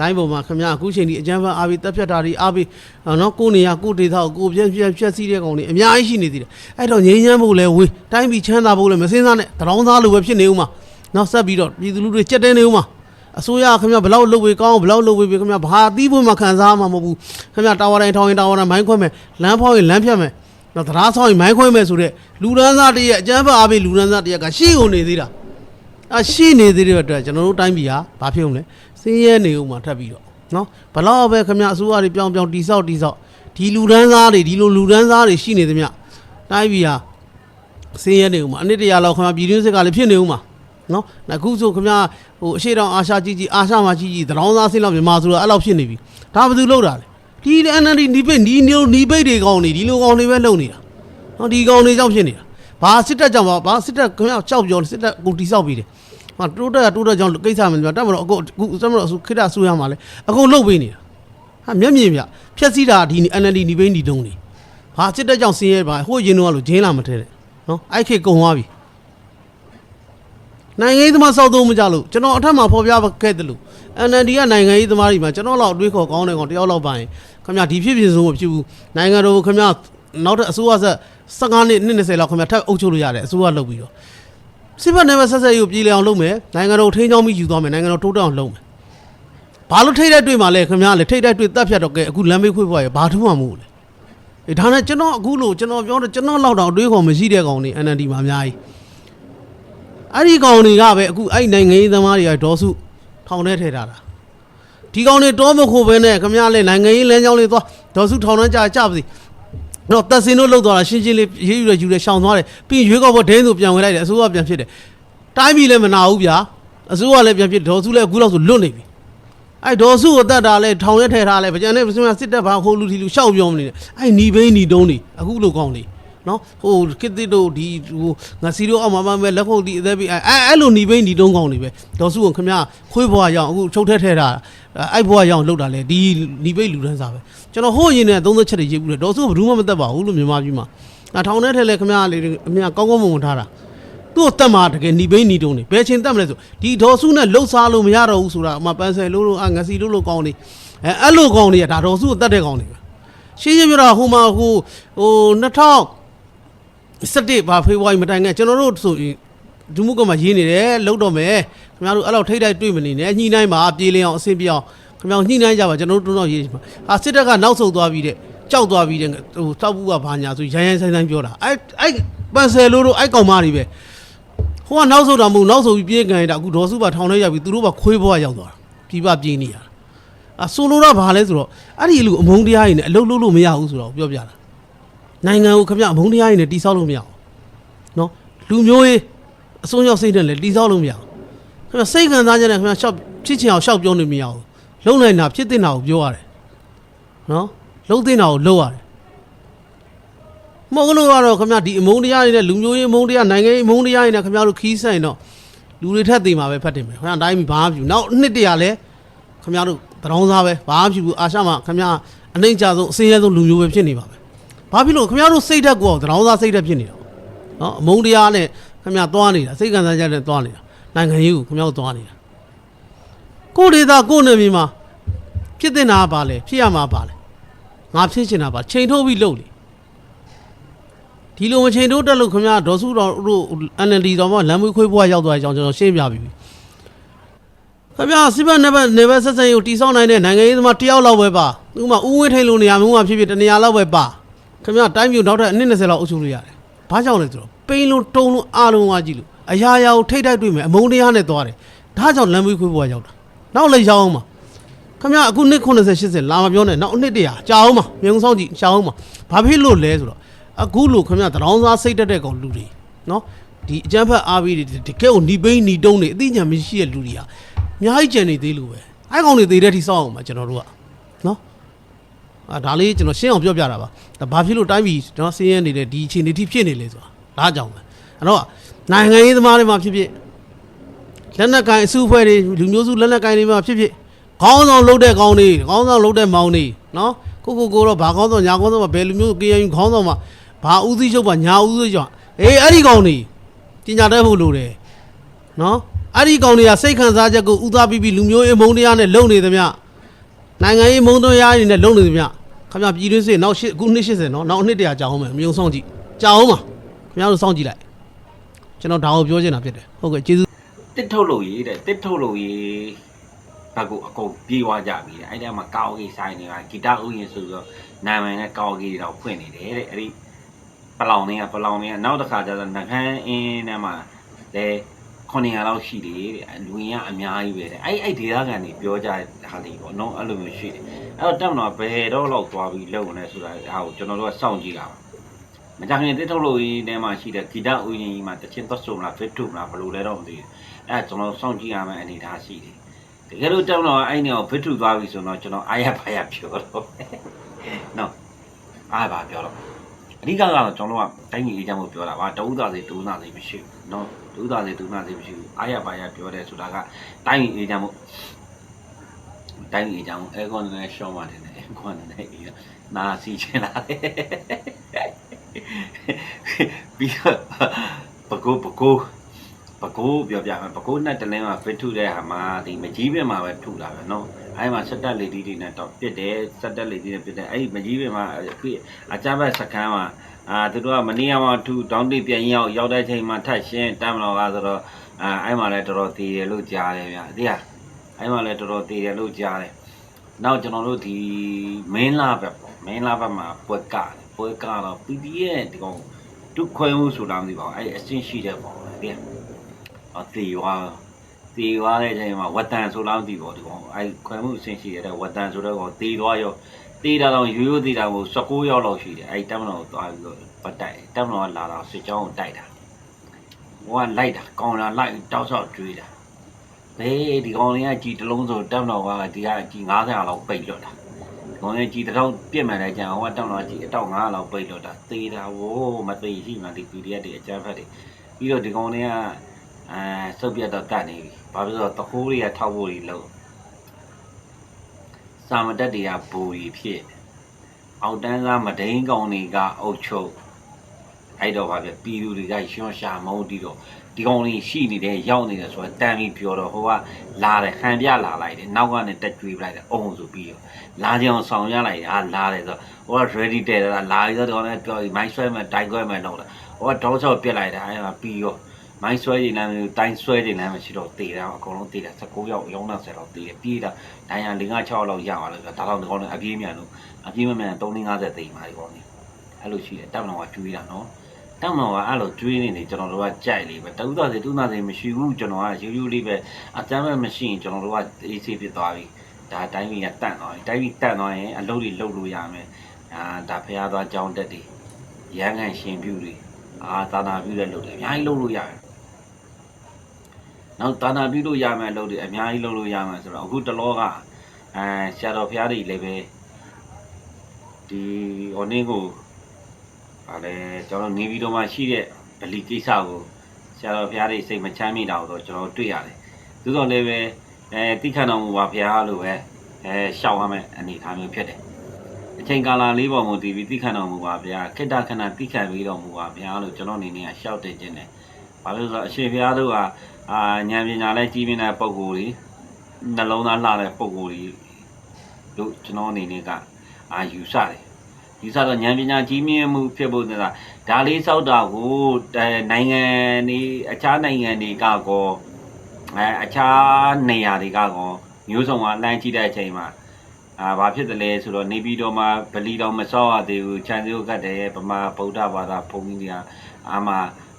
လိုင်းပေါ်မှာခင်ဗျာအခုချိန်ထိအကြမ်းဖက်အားပြီးတက်ဖြတ်တာတွေအားပြီးအော်နော်ကိုနေရကိုဒေသကိုကိုပြက်ပြက်ဖြက်စီးတဲ့ကောင်တွေအများကြီးရှိနေသေးတယ်အဲ့တော့ငြိမ်းချမ်းဖို့လဲဝေးတိုင်းပြည်ချမ်းသာဖို့လဲမစင်းစားနဲ့တရောင်းသားလိုပဲဖြစ်နေဦးမှာနောက်ဆက်ပြီးတော့ပြည်သူလူတွေကြက်တဲနေဦးမှာအစိုးရခင်ဗျာဘလောက်လုပ်ဝေကောင်းဘလောက်လုပ်ဝေပြီခင်ဗျာဘာသီးဖို့မှခံစားမှာမဟုတ်ဘူးခင်ဗျာတာဝါတိုင်းထောင်းရင်တာဝါတိုင်းမိုင်းခွဲမယ်လမ်းဖောင်းရင်လမ်းဖြတ်မယ်နောက်တရားဆောင်ရင်မိုင်းခွဲမယ်ဆိုတဲ့လူရန်သားတည်းရဲ့အကြမ်းဖက်အားပြီးလူရန်သားတည်းကရှိကုန်နေသေးတာ အရှိနေသေးတဲ့အတွက်ကျွန်တော်တို့တိုင်းပြည်ဟာဘာဖြစ်အောင်လဲစင်းရဲနေဦးမှာထပ်ပြီးတော့နော်ဘလောက်ပဲခမအစိုးရတွေပြောင်းပြောင်းတိဆောက်တိဆောက်ဒီလူဒန်းစားတွေဒီလိုလူဒန်းစားတွေရှိနေသမျှတိုင်းပြည်ဟာစင်းရဲနေဦးမှာအနည်းတရာလောက်ခမပြည်တွင်းစစ်ကလည်းဖြစ်နေဦးမှာနော်အခုဆိုခမဟိုအရှိတောင်အာရှကြီးကြီးအာရှမှာကြီးကြီးတရောင်းသားစင်းလောက်မြန်မာဆိုတော့အဲ့လောက်ဖြစ်နေပြီဒါဘယ်သူလုပ်တာလဲဒီ NND နီးပိတ်နီးနီးနီးပိတ်တွေကောင်းနေဒီလိုကောင်းတွေပဲလုပ်နေတာနော်ဒီကောင်းတွေကြောင့်ဖြစ်နေတာဘာစစ်တပ်ကြောင့်ပါဘာစစ်တပ်ခမကြောက်ပြောစစ်တပ်ကိုတိဆောက်ပြီးတယ် ဟာတိုးတက်ကတိုးတက်ကြောင်းကိစ္စမပြောတတ်မလို့အခုအခုစမလို့အခုခိတဆူရမှာလဲအခုလှုပ်ပေးနေတာဟာမျက်မြင်ပြဖြက်စီးတာဒီ NLD ဒီဘိန်းဒီတုံးနေဘာစစ်တက်ကြောင်းဆင်းရဲပါဟိုရင်တော့လို့ဂျင်းလာမထဲတဲ့နော်အဲ့ခေတ်ကုံသွားပြီနိုင်ငံရေးသမားစောက်သုံးမကြလို့ကျွန်တော်အထက်မှာဖော်ပြခဲ့တယ်လို့ NLD ကနိုင်ငံရေးသမားတွေမှာကျွန်တော်လောက်အတွေးခေါ်ကောင်းတယ်ကောင်တယောက်လောက်ပါရင်ခင်ဗျာဒီဖြစ်ဖြစ်ဆုံးမဖြစ်ဘူးနိုင်ငံတော်ခင်ဗျာနောက်ထပ်အစိုးရဆက်15နှစ်20လောက်ခင်ဗျာထပ်အုပ်ချုပ်လို့ရတယ်အစိုးရလုပ်ပြီးတော့ စစ်ဘက်နယ်မှာဆက်ဆက်ရေးကိုပြည်လည်အောင်လုပ်မယ်နိုင်ငံတော်ထိန်းချောင်းပြီးယူသွားမယ်နိုင်ငံတော်တိုးတက်အောင်လုပ်မယ်ဘာလို့ထိတ်တဲ့တွေ့မှာလဲခင်ဗျားလေထိတ်တဲ့တွေ့တက်ဖြတ်တော့ကဲအခုလမ်းမေးခွေးပွားရဘာထူးမှမဟုတ်လေအေးဒါနဲ့ကျွန်တော်အခုလို့ကျွန်တော်ပြောတော့ကျွန်တော်လောက်တော့အတွေးခေါ်မရှိတဲ့ကောင်တွေ NND မှာအများကြီးအဲ့ဒီကောင်တွေကပဲအခုအဲ့နိုင်ငံရေးသမားတွေကဒေါ်စုထောင်ထဲထည့်ထားတာဒီကောင်တွေတောမခိုးပဲနဲ့ခင်ဗျားလေနိုင်ငံရေးလမ်းကြောင်းလေးသွားဒေါ်စုထောင်ထဲကြာကြပါစီ တော့တက်စင်းတို့လှုပ်သွားတာရှင်းရှင်းလေးရေးယူရယူရရှောင်သွားတယ်ပြီးရင်ရွေးကောက်ပွဲဒင်းဆိုပြန်ဝင်လိုက်တယ်အစိုးရပြန်ဖြစ်တယ်တိုင်းပြည်လည်းမနာဘူးဗျာအစိုးရလည်းပြန်ဖြစ်ဒေါ်စုလည်းအခုလောက်ဆိုလွတ်နေပြီအဲ့ဒေါ်စုကိုတတ်တာလဲထောင်ရဲထဲထားလဲဗျာနဲ့ပြစမစစ်တပ်ဘာခိုးလူထီလူရှောက်ပြောမနေနဲ့အဲ့နီဘိန်းနီတုံးနေအခုလိုကောင်းနေ နော်ဟိုကစ်တစ်တို့ဒီဟိုငါစီတို့အောက်မှာမမဲလက်ခုပ်ဒီအသက်ပြီးအဲ့အဲ့လိုနီဘိန်းနီတုံးကောင်းနေပဲဒေါ်စုကိုခမရခွေးဘွားရအောင်အခုချုပ်ထဲထဲထားအဲ့ဘွားရအောင်လှုပ်တာလဲဒီနီဘိန်းလူတန်းစားပဲကျွန်တော်ဟိုရင်နဲ့သုံးသက်ချက်တွေရေးဘူးလေဒေါ်စုကဘယ်သူမှမသက်ပါဘူးလို့မြန်မာပြည်မှာအထောင်ထဲထဲလဲခမရလေးအမြကောင်းကောင်းမွန်မွန်ထားတာ သူ့ကိုတက်မှာတကယ်หนีဘိန်းหนีတုံးနေဘယ်ချင်းတက်မလဲဆိုဒီဒေါ်စုနဲ့လှုပ်ရှားလို့မရတော့ဘူးဆိုတာအမပန်းဆယ်လို့လို့အငစီလို့လို့ကောင်းနေအဲအဲ့လိုကောင်းနေရဒါဒေါ်စုကိုတက်တဲ့ကောင်းနေပဲရှင်းရှင်းပြောတာဟိုမှာဟိုဟို2000 စတစ်ဘာဖေဖော်ဝါရီမတိုင်ခင်ကျွန်တော်တို့ဆိုရင်ဒုမှုကမှရေးနေတယ်လုံးတော့မယ်ခင်ဗျားတို့အဲ့လောက်ထိတ်တိုက်တွေ့မနေနဲ့ညှိနှိုင်းပါပြေးလင်းအောင်အဆင်ပြေအောင်ခင်ဗျားတို့ညှိနှိုင်းကြပါကျွန်တော်တို့တုံးတော့ရေးပါဟာစစ်တပ်ကနောက်ဆုတ်သွားပြီးတဲ့ကြောက်သွားပြီးတဲ့ဟိုတောက်ဘူးကဘာညာဆိုရိုင်းရိုင်းဆိုင်ဆိုင်ပြောတာအဲ့အဲ့ပန်ဆယ်လို့တို့အဲ့ကောင်မတွေပဲဟိုကနောက်ဆုတ်တာမဟုတ်နောက်ဆုတ်ပြီးပြေးကန်ရတာအခုဒေါ်စုပါထောင်ထဲရောက်ပြီးသူတို့ပါခွေးဘွားရောက်သွားတာပြီးပါပြေးနေရတာအဆိုလိုတာဘာလဲဆိုတော့အဲ့ဒီလူအမုန်းတရားတွေနဲ့အလုံးလုံးလို့မရဘူးဆိုတော့ပြောပြတာ နိုင်ငံကိုခင်ဗျာအမုန်းတရားတွေနဲ့တိဆောက်လို့မရဘူးနော်လူမျိုးရေးအစွန်းရောက်စိတ်နဲ့လည်းတီးဆောက်လို့မရဘူးခင်ဗျစိတ်ခံစားချက်နဲ့ခင်ဗျရှောက်ဖြစ်ချင်အောင်ရှောက်ပြောနေမရဘူးလုံနိုင်တာဖြစ်တင်တာကိုပြောရတယ်နော်လုံတင်တာကိုလုပ်ရတယ်မဟုတ်လို့ကတော့ခင်ဗျဒီအမုန်းတရားတွေနဲ့လူမျိုးရေးအမုန်းတရားနိုင်ငံရေးအမုန်းတရားတွေနဲ့ခင်ဗျတို့ခီးဆိုင်တော့လူတွေထက်သိမှာပဲဖတ်တင်မယ်ခင်ဗျတိုင်းဘာမှမဖြစ်ဘူးနောက်နှစ်တရာလဲခင်ဗျတို့တရောင်းစားပဲဘာမှမဖြစ်ဘူးအာရှမှာခင်ဗျအနှိမ့်ကြဆုံးအစင်းရဲဆုံးလူမျိုးပဲဖြစ်နေပါပဲ ဘာဖြစ်လို့ခင်ဗျတို့စိတ်ဓာတ်ကိုတရောင်းစားစိတ်ဓာတ်ဖြစ်နေတာနော်အမုန်းတရားနဲ့ခင်ဗျာသွားနေတာစိတ်ခံစားချက်နဲ့သွားနေတာနိုင်ငံရေးကိုခင်ဗျားတို့သွားနေတာကိုယ့်ဒေသကိုယ့်နယ်မြေမှာဖြစ်တင်တာကပါလေဖြစ်ရမှာပါလေငါဖြစ်ချင်တာပါချိန်ထုတ်ပြီးလုပ်လေဒီလိုမချိန်ထုတ်တက်လို့ခင်ဗျာဒေါ်စုတော်တို့ NLD တော်မှလမ်းမွေးခွေးဘွားရောက်သွားတဲ့အကြောင်းကျွန်တော်ရှင်းပြပြီးပြီခင်ဗျာစစ်ဘက်နဲ့ဘက်နေဘက်ဆက်ဆံရေးကိုတိစောက်နိုင်တဲ့နိုင်ငံရေးသမားတယောက်လောက်ပဲပါဥပမာဥဝင်းထိန်လိုနေရာမျိုးမှာဖြစ်ဖြစ်တနေရာလောက်ပဲပါ ခင်ဗျာတိုင်းပြည်နောက်ထပ်အနည်း20လောက်အုပ်ချုပ်လို့ရတယ် ဘာကြောင့်လဲဆိုတော့ပိန်လုံးတုံလုံးအားလုံးဝါကြည့်လို့အရာရာကိုထိတ်တိုက်တွေ့မယ်အမုန်းတရားနဲ့သွားတယ်ဒါကြောင့်လမ်းမွေးခွေးဘွားရောက်တာနောက်လည်းရောက်အောင်ပါခမရအခုနှစ်90 80လာမပြောနဲ့နောက်နှစ်တရာကြာအောင်ပါမြုံဆောင်ကြည့်ကြာအောင်ပါဘာဖြစ်လို့လဲဆိုတော့အခုလို့ခမရတရောင်းစားစိတ်တက်တဲ့ကောင်လူတွေနော်ဒီအကျန်းဖက်အားပြီးတွေတကယ်ကိုหนีပိန်းหนีတုံးတွေအသိဉာဏ်မရှိတဲ့လူတွေဟာအများကြီးကြံနေသေးလို့ပဲအဲ့ကောင်တွေသေးတဲ့ထိစောက်အောင်ပါကျွန်တော်တို့ကနော် အာ ဒါလေးကျွန်တော်ရှင်းအောင်ပြောပြတာပါဒါဘာဖြစ်လို့တိုင်းပြည်ကျွန်တော်စင်းရဲနေတဲ့ဒီအခြေအနေထိဖြစ်နေလဲဆိုတာဒါကြောင့်ပဲအဲ့တော့နိုင်ငံရေးသမားတွေမှာဖြစ်ဖြစ်လက်နက်ကိုင်အစုအဖွဲ့တွေလူမျိုးစုလက်နက်ကိုင်တွေမှာဖြစ်ဖြစ်ခေါင်းဆောင်လှုပ်တဲ့ကောင်းတွေခေါင်းဆောင်လှုပ်တဲ့မောင်တွေနော်ကိုကိုကိုတော့ဘာခေါင်းဆောင်ညာခေါင်းဆောင်မှာဘယ်လူမျိုး KNU ခေါင်းဆောင်မှာဘာဦးစီးချုပ်ပါညာဦးစီးချုပ်အေးအဲ့ဒီကောင်တွေပညာတတ်ဖို့လိုတယ်နော်အဲ့ဒီကောင်တွေကစိတ်ခံစားချက်ကိုဥသားပြီးပြီးလူမျိုးရေးမုန်းတရားနဲ့လုံနေသမျှနိုင်ငံရေးမုံသွင်းရအနေနဲ့လုံနေသမျှ ခင်ဗျာပြည်တွင်းစစ်နောက်ရှစ်အခုနှစ်80နော်နောက်နှစ်တရာကြာအောင်မယ်အမြုံဆောင်ကြည့်ကြာအောင်ပါခင်ဗျားတို့စောင့်ကြည့်လိုက်ကျွန်တော်ဒါကိုပြောချင်တာဖြစ်တယ်ဟုတ်ကဲ့ကျေးဇူးတစ်ထုတ်လို့ရေးတဲ့တစ်ထုတ်လို့ရေးဘက်ကိုအကုန်ပြေးသွားကြပြီတဲ့အဲ့ဒီမှာကောင်းကြီးဆိုင်နေတာဂီတဥယျာဉ်ဆိုတော့နာမည်နဲ့ကောင်းကြီးတွေတော့ဖွင့်နေတယ်တဲ့အဲ့ဒီပလောင်တွေကပလောင်တွေကနောက်တစ်ခါကျတော့နှခမ်းအင်းထဲမှာလေ 900လောက်ရှိတယ်တဲ့လူရင်းကအများကြီးပဲတဲ့အဲ့အဲ့ဒေသခံတွေပြောကြတာလေပေါ့နော်အဲ့လိုမျိုးရှိတယ်အဲ့တော့တက်မတော်ဘယ်တော့လောက်သွားပြီးလုံနေဆိုတာဒါကိုကျွန်တော်တို့ကစောင့်ကြည့်တာပါမကြခင်တက်ထုတ်လို့ရင်းထဲမှာရှိတဲ့ဂီတဥယျာဉ်ကြီးမှာတချင်းသွားစုံလားဖစ်ထုမလားဘလို့လဲတော့မသိဘူးအဲ့ကျွန်တော်စောင့်ကြည့်ရမယ့်အနေအထားရှိတယ်တကယ်လို့တက်မတော်အဲ့နေကိုဖစ်ထုသွားပြီဆိုတော့ကျွန်တော်အာရပါရပြောတော့နော်အားပါပြောတော့အဓိကကတော့ကျွန်တော်ကတိုင်းကြီးအေးချမ်းဖို့ပြောတာပါတဦးသားစီဒူးသားစီမရှိဘူးနော် ဒူးသားစီဒူးသားစီမရှိဘူးအားရပါရပြောတယ်ဆိုတာကတိုင်းကြီးအေးချမ်းဖို့တိုင်းကြီးအေးချမ်းဖို့အဲကွန်နဲ့ရှောင်းပါတယ်နဲ့အဲကွန်နဲ့အေးနာစီချင်လာတယ်ပြီးတော့ပကိုးပကိုးပကိုးပြောပြမယ်ပကိုးနဲ့တလင်းမှာဖစ်ထုတဲ့ဟာမှာဒီမကြီးပင်မှာပဲထုတာပဲเนาะ အဲမှာစက်တက်လေဒီတွေနဲ့တော့ပြစ်တယ်စက်တက်လေဒီနဲ့ပြစ်တယ်အဲ့ဒီမကြီးပင်မှာအကြမ်းဖက်စခန်းမှာအာသူတို့ကမနေ့ကမှသူတောင်းတိပြန်ရောက်ရောက်တဲ့ချိန်မှာထပ်ရှင်းတမ်းမလို့ကဆိုတော့အာအဲ့မှာလည်းတော်တော်တည်တယ်လို့ကြားတယ်ဗျာဒီဟာအဲ့မှာလည်းတော်တော်တည်တယ်လို့ကြားတယ်နောက်ကျွန်တော်တို့ဒီမင်းလာဘက်ပေါ့မင်းလာဘက်မှာပွဲကတယ်ပွဲကတော့ PPN ဒီကောင်ဒုခွဲမှုဆိုတာမသိပါဘူးအဲ့အစင်းရှိတဲ့ပေါ့ဒီဟာအသေးွား တေးသွားတဲ့ချိန်မှာဝတ်တန်ဆိုလောက်တည်ပေါ့ဒီကောင်အဲခွဲမှုအဆင့်ရှိရတဲ့ဝတ်တန်ဆိုတော့ကောင်တေးသွားရောတေးတာတော့ရိုးရိုးတေးတာကို19ရောက်လောက်ရှိတယ်အဲတက်မလို့သွားပြီးတော့ပတ်တိုက်တက်မလို့လာတော့စစ်ကြောင်းကိုတိုက်တာဟိုကလိုက်တာကောင်လာလိုက်တောက်ဆောက်ကျွေးတာဘေးဒီကောင်လေးကကြည်တလုံးဆိုတက်မလို့ကဒီကကြည်90လောက်ပိတ်လွတ်တာကောင်လေးကြည်တစ်ထောင်ပြစ်မှန်တဲ့ကြံဟိုကတက်မလို့ကြည်အတောက်9လောက်ပိတ်လွတ်တာတေးတာဟိုမသေးရှိမှဒီ PDF တွေအကြမ်းဖက်တွေပြီးတော့ဒီကောင်လေးက အဲစုပ်ပြတ်တော့တတ်နေပြီဘာဖြစ်လို့လဲဆိုတော့တခိုးတွေကထောက်ဖို့တွေလို့စာမတက်တွေကဘူရီဖြစ်အောက်တန်းကမဒိန်ကောင်တွေကအုတ်ချုပ်အဲ့တော့ဗာပြပြည်သူတွေကရွှွန်ရှာမုန်းတီးတော့ဒီကောင်လေးရှိနေတယ်ရောက်နေတယ်ဆိုတော့တန်ပြီးပြောတော့ဟိုကလာတယ်ဟန်ပြလာလိုက်တယ်နောက်ကနေတက်ကြွေးပလိုက်တယ်အုံဆိုပြီးတော့လာကြအောင်ဆောင်ရလိုက်တာလာတယ်ဆိုတော့ဟိုက ready တဲ့တာလာရတော့လည်းပြောမိုင်းဆွဲမယ်တိုင်ခွဲမယ်တော့ဟိုကတောက်ချောက်ပြစ်လိုက်တာအဲ့မှာပြီးရော မိုင်းဆွဲနေလမ်းမျိုးတိုင်းဆွဲနေလမ်းမရှိတော့တေတာအကုန်လုံးတေတာ19ရောက်ရောင်းတော့ဆက်တော့တေတယ်ပြေးတာဒိုင်ယာ5 6လောက်ရသွားလို့ဒါတော့ဒီကောင်လည်းအပြေးမြန်လို့အပြေးမမြန်350သိမ်းပါဒီကောင်လေးအဲ့လိုရှိတယ်တပ်မတော်ကကျွေးတာနော်တောက်မောင်ကအဲ့လိုကျွေးနေနေကျွန်တော်တို့ကကြိုက်လေးပဲတူသားစီတူသားစီမရှိဘူးကျွန်တော်ကရိုးရိုးလေးပဲအတမ်းပဲမရှိရင်ကျွန်တော်တို့ကအေးဆေးဖြစ်သွားပြီဒါတိုင်းပြည်ကတန့်သွားပြီတိုင်းပြည်တန့်သွားရင်အလုပ်တွေလုပ်လို့ရမယ်အာဒါဖះသွားကြောင်းတက်တွေရန်ကန်ရှင်ပြုတွေအာသာနာပြုတဲ့လုပ်တွေအများကြီးလုပ်လို့ရတယ် နောက်သာနာပြုလို့ရမယ်လုပ်တွေအများကြီးလုပ်လို့ရမယ်ဆိုတော့အခုတလောကအဲဆရာတော်ဖះတွေလည်းပဲဒီဟိုနေ့ကိုဒါလည်းကျွန်တော်နေပြည်တော်မှာရှိတဲ့ဗလီကိစ္စကိုဆရာတော်ဘုရားတွေစိတ်မချမ်းမြေ့တာကိုတော့ကျွန်တော်တွေ့ရတယ်။သို့တော်လည်းပဲအဲတိခဏတော်မူပါဘုရားလို့ပဲအဲရှောက်ရမယ်အနေအထားမျိုးဖြစ်တယ်။အချိန်ကာလလေးပေါ်မူတည်ပြီးတိခဏတော်မူပါဘုရားခိတ္တခဏတိခဏပြီးတော်မူပါဘုရားလို့ကျွန်တော်အနေနဲ့ရှောက်တင်ခြင်းတယ်။ ဘာလို့လဲဆိုတော့အရှင်ဘုရားတို့ကအာဉာဏ်ပညာလည်းကြီးပြင်းတဲ့ပုံကိုယ်တွေနှလုံးသားလှတဲ့ပုံကိုယ်တွေတို့ကျွန်တော်အနေနဲ့ကအာယူဆတယ်ဒီစားတော့ဉာဏ်ပညာကြီးမြင့်မှုဖြစ်ဖို့ဆိုတာဒါလေးစောက်တာကိုအဲနိုင်ငံတွေအခြားနိုင်ငံတွေကကောအဲအခြားနေရာတွေကကောမျိုးစုံကလမ်းကြည့်တဲ့အချိန်မှာအာဘာဖြစ်တယ်လဲဆိုတော့နေပြည်တော်မှာဗလီတော်မစောက်ရသေးဘူးခြံစည်းကိုကတ်တယ်ဗမာဗုဒ္ဓဘာသာဘုန်းကြီးတွေကအာမ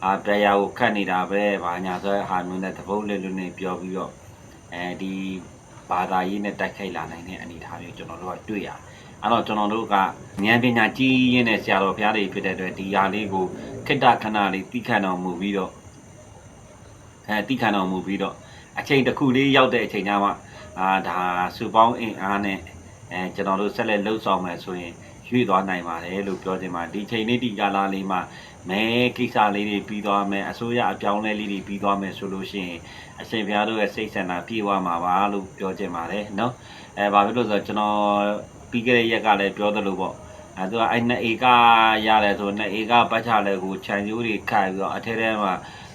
အာတရားကိုခတ်နေတာပဲဘာညာဆိုတဲ့ဟာမျိုးနဲ့သဘုတ်လေးလေးနဲ့ပြောပြီးတော့အဲဒီဘာသာရေးနဲ့တိုက်ခိုက်လာနိုင်တဲ့အနေအထားမျိုးကျွန်တော်တို့ကတွေ့ရတယ်အဲ့တော့ကျွန်တော်တို့ကဉာဏ်ပညာကြီးရင်းတဲ့ဆရာတော်ဘုရားတွေဖြစ်တဲ့အတွက်ဒီဟာလေးကိုခိတ္တခဏလေးတိခဏတော်မူပြီးတော့အဲတိခဏတော်မူပြီးတော့အချိန်တစ်ခုလေးရောက်တဲ့အချိန်ကျမှအာဒါစူပေါင်းအင်အားနဲ့အဲကျွန်တော်တို့ဆက်လက်လှုပ်ဆောင်မယ်ဆိုရင်ရွေ့သွားနိုင်ပါတယ်လို့ပြောချင်ပါဒီချိန်လေးဒီကာလလေးမှာ မဲကိစ္စလေးတွေပြီးသွားမယ်အစိုးရအပြောင်းလဲလေးတွေပြီးသွားမယ်ဆိုလို့ရှိရင်အရှင်ဘုရားတို့ရဲ့စိတ်ဆန္ဒပြည့်ဝမှာပါလို့ပြောချင်ပါတယ်เนาะအဲဘာဖြစ်လို့လဲဆိုတော့ကျွန်တော် ပြီးခဲ့တဲ့ရက်ကလည်းပြောသလိုပေါ့အဲသူကအဲ့နှစ်ဧကရတယ်ဆိုနှစ်ဧကပတ်ချလဲကိုခြံကျိုးတွေခိုက်ပြီးတော့အထက်ထဲမှာ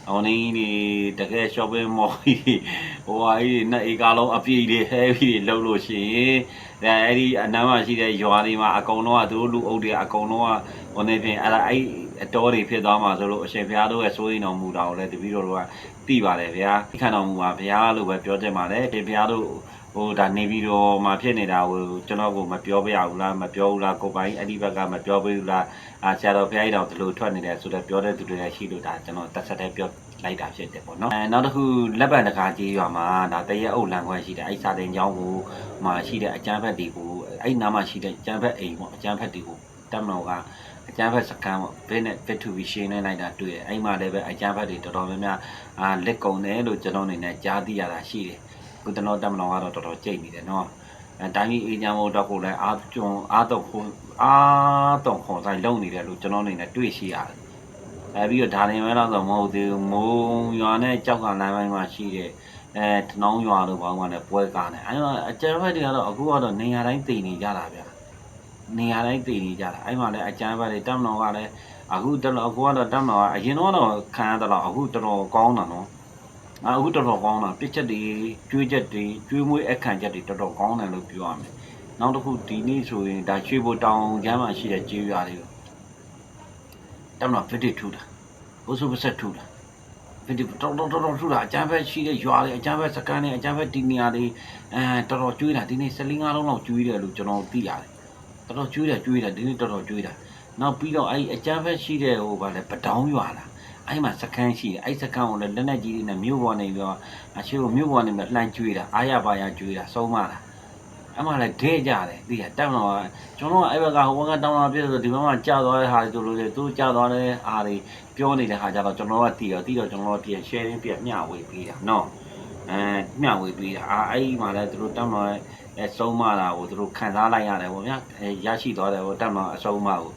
ဟိုနေကြီးတကယ် shopping mall ကြီးဟိုဟာကြီးနှစ်ဧကလုံးအပြည့်တွေ heavy တွေလုံးလို့ရှိရင်အဲအဲ့ဒီအနမ်းမှာရှိတဲ့ရွာတွေမှာအကုန်လုံးကသူတို့လူအုပ်တွေအကုန်လုံးကဟိုနေပြင်အဲ့ဒါအဲ့ အတော်တွေဖြစ်သွားမှာဆိုလို့အရှင်ဘုရားတို့ရဲ့စိုးရင်တော်မူတာကိုလည်းတပည့်တော်တို့ကသိပါတယ်ဗျာဒီခံတော်မူပါဘုရားလို့ပဲပြောချင်ပါတယ်ဒီဘုရားတို့ဟိုဒါနေပြီးတော့မှာဖြစ်နေတာကိုကျွန်တော်ကမပြောပြရဘူးလားမပြောဘူးလားကိုပိုင်အဲ့ဒီဘက်ကမပြောပေးဘူးလားအာဆရာတော်ဖះကြီးတော်ဒီလိုထွက်နေတယ်ဆိုတော့ပြောတဲ့သူတွေလည်းရှိလို့ဒါကျွန်တော်တက်ဆက်တဲ့ပြောလိုက်တာဖြစ်တယ်ပေါ့နော်အဲနောက်တစ်ခုလက်ပံတကာကြီးရွာမှာဒါတရက်အုပ်လန်ခွဲရှိတယ်အဲ့စာတင်ကျောင်းကိုမှာရှိတဲ့အကျန်းဖက်တွေကိုအဲ့နားမှာရှိတဲ့အကျန်းဖက်အိမ်ပေါ့အကျန်းဖက်တွေကိုတက်မတော်က အကျန်းဖက်စကန်ပေါ့ဘယ်နဲ့ fit to be ရှင်းနေလိုက်တာတွေ့တယ်အဲ့မှာလည်းပဲအကျန်းဖက်တွေတော်တော်များများအာလက်ကုံတယ်လို့ကျွန်တော်အနေနဲ့ကြားသိရတာရှိတယ်ကုသလောတက်မလောကတော့တော်တော်ကြိတ်နေတယ်နော်အဲတိုင်းပြည်အေးချမ်းဖို့တော့ကိုလည်းအားကျွန်းအားတော့ခွန်အားတော့ခွန်ဆိုင်လုံနေတယ်လို့ကျွန်တော်အနေနဲ့တွေ့ရှိရတယ်အဲပြီးတော့ဒါနေမဲတော့ဆိုမဟုတ်သေးဘူးမုံရွာနဲ့ကြောက်ကလမ်းပိုင်းမှာရှိတဲ့အဲတနောင်းရွာတို့ဘောင်းကလည်းပွဲကားနေအဲတော့အကျယ်ဘက်တွေကတော့အခုကတော့နေရာတိုင်းတည်နေကြတာဗျ နေရာတိုင်းတည်နေကြတာအဲ့မှာလည်းအကျန်းဘက်တွေတက်မလောကလည်းအခုတက်မလောအခုကတော့တက်မလောကအရင်တော့ခံရတော့အခုတော်တော်ကောင်းတာနော်အာအခုတော်တော်ကောင်းတာပြစ်ချက်တွေကျွေးချက်တွေကျွေးမွေးအခန့်ချက်တွေတော်တော်ကောင်းတယ်လို့ပြောရမယ်။နောက်တစ်ခုဒီနေ့ဆိုရင်ဒါရွှေဘိုတောင်ကျမ်းမှာရှိတဲ့ကျေးရွာတွေကိုတမန်ဖစ်တီထူတာဘုဆုပဆက်ထူတာဖစ်တီတော်တော်တော်တော်ထူတာအကျန်းဘက်ရှိတဲ့ရွာတွေအကျန်းဘက်စကန်တွေအကျန်းဘက်ဒီနေရာတွေအဲတော်တော်ကျွေးတာဒီနေ့15လုံးလောက်ကျွေးတယ်လို့ကျွန်တော်သိရတယ်။ တော်တော်ကျွေးတယ်ကျွေးတယ်ဒီနေ့တော်တော်ကျွေးတာနောက်ပြီးတော့အဲ့အကျန်းဘက်ရှိတဲ့ဟိုဗာလဲပတောင်းရွာလားအဲ့မှာစခန်းရှိတယ်အဲ့စခန်းကိုလည်းလက်နက်ကြီးတွေနဲ့မြို့ပေါ်နေပြီးတော့အရှိကိုမြို့ပေါ်နေပြီးလှမ်းကျွေးတာအားရပါရကျွေးတာဆုံးမတာအဲ့မှာလည်းဒဲကြတယ်သိရတက်မလို့ကျွန်တော်ကအဲ့ဘက်ကဟိုဘက်ကတောင်းတာပြည့်ဆိုဒီဘက်မှာကြာသွားတဲ့ဟာတွေတို့လို့သူကြာသွားတဲ့အားတွေပြောနေတဲ့ဟာကြတော့ကျွန်တော်ကတီးတော့တီးတော့ကျွန်တော်ကပြန် sharing ပြန်မျှဝေပေးတာနော်အဲမျှဝေပေးတာအာအဲ့ဒီမှာလည်းသူတို့တက်မလို့ အဲဆုံးမတာကိုသူတို့ခံစားလိုက်ရတယ်ဗောဗျာအဲရရှိသွားတယ်ဗောတက်မလို့အဆုံးမကို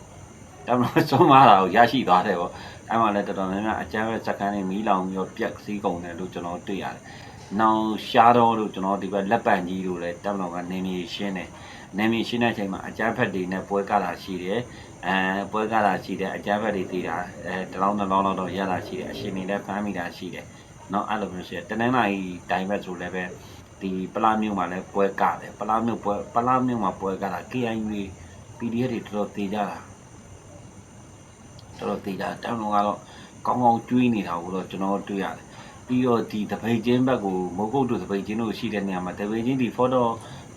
တက်မလို့ဆုံးမတာကိုရရှိသွားတယ်ဗော အဲ့မှာလည်းတော်တော်များများအကျန်းပဲစကန်နေမီးလောင်ပြီးတော့ပြက်စည်းကုန်တယ်လို့ကျွန်တော်တွေ့ရတယ်။နောင်ရှားတော့လို့ကျွန်တော်ဒီဘက်လက်ပံကြီးတို့လည်းတပ်မတော်ကနေမြေရှင်းတယ် နာမည်ရှင်းတဲ့အချိန်မှာအကြမ်းဖက်တွေနဲ့ပွဲကတာရှိတယ်အဲပွဲကတာရှိတယ်အကြမ်းဖက်တွေတည်တာအဲတလောင်းတစ်လောင်းတော့ရတာရှိတယ်အရှင်တွေလည်းဖမ်းမိတာရှိတယ်เนาะအဲ့လိုမျိုးရှိတယ်တနင်္လာရီတိုင်းဘက်ဆိုလည်းပဲ ဒီပလာမျိုးမှာလည်းပွဲကတယ်ပလာမျိုးပွဲပလာမျိုးမှာပွဲကတာ KIU PDF တွေတော်တော်တည်ကြတာတော်တော်တည်ကြတောင်းတော့ကတော့ကောင်းကောင်းကျွေးနေတာကိုတော့ကျွန်တော်တွေ့ရတယ်ပြီးတော့ဒီတပိတ်ချင်းဘက်ကိုမဟုတ်တို့တပိတ်ချင်းတို့ရှိတဲ့နေရာမှာတပိတ်ချင်းဒီ photo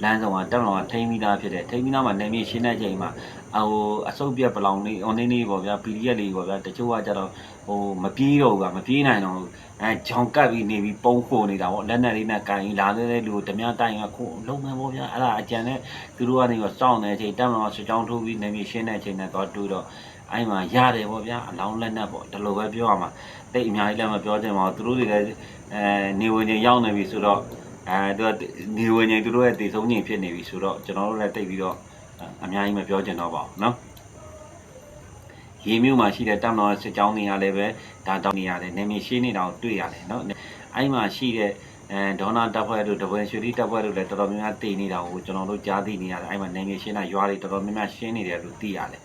လမ်းဆောင်ကတက်လောင်ကထိမ့်ပြီးသားဖြစ်တယ်ထိမ့်ပြီးသားမှာနေမြေရှင်းတဲ့ချိန်မှာအ ဟိုအစုပ်ပြက်ပလောင်လေး online လေးပေါ့ဗျာ PDF လေးပေါ့ဗျာတချို့ကကြတော့ဟိုမပြေးတော့ဘူးကမပြေးနိုင်တော့ဘူးအဲဂျောင်ကပ်ပြီးနေပြီးပုံခိုနေတာပေါ့လက်နဲ့လေးနဲ့ကန်လာတဲ့လူဓမြတိုင်းကခုလုံးမယ်ပေါ့ဗျာအဲ့ဒါအကြံနဲ့သူတို့ကနေတော့စောင့်နေတဲ့အချိန်တက်လောင်ဆွချောင်းထိုးပြီးနေမြေရှင်းတဲ့အချိန်နဲ့တော့တူတော့အဲ့မှာရတယ်ပေါ့ဗျာအလောင်းလက်နဲ့ပေါ့ဒီလိုပဲပြောရမှာတိတ်အများကြီးလည်းမပြောချင်ပါဘူးသူတို့တွေလည်းအဲနေဝင်ချင်းရောက်နေပြီဆိုတော့အဲသူကနေဝင်နေသူတို့ရဲ့တည်ဆုံးခြင်းဖြစ်နေပြီဆိုတော့ကျွန်တော်တို့လည်းတိတ်ပြီးတော့ အများကြီးမပြောချင်တော့ပါဘူးเนาะရေမျိုးမှာရှိတဲ့တမ်တော်စစ်ကြောင်းနေရလည်းပဲဒါတောင်းနေရတယ်နေမြေရှင်းနေတာကိုတွေ့ရတယ်เนาะအဲ့မှာရှိတဲ့အဲဒေါနာတပ်ဖွဲ့တို့တပွင့်ရွှေတိတပ်ဖွဲ့တို့လည်းတော်တော်များများတည်နေတာကိုကျွန်တော်တို့ကြားသိနေရတယ်အဲ့မှာနေမြေရှင်းတာရွာတွေတော်တော်များများရှင်းနေတယ်လို့သိရတယ်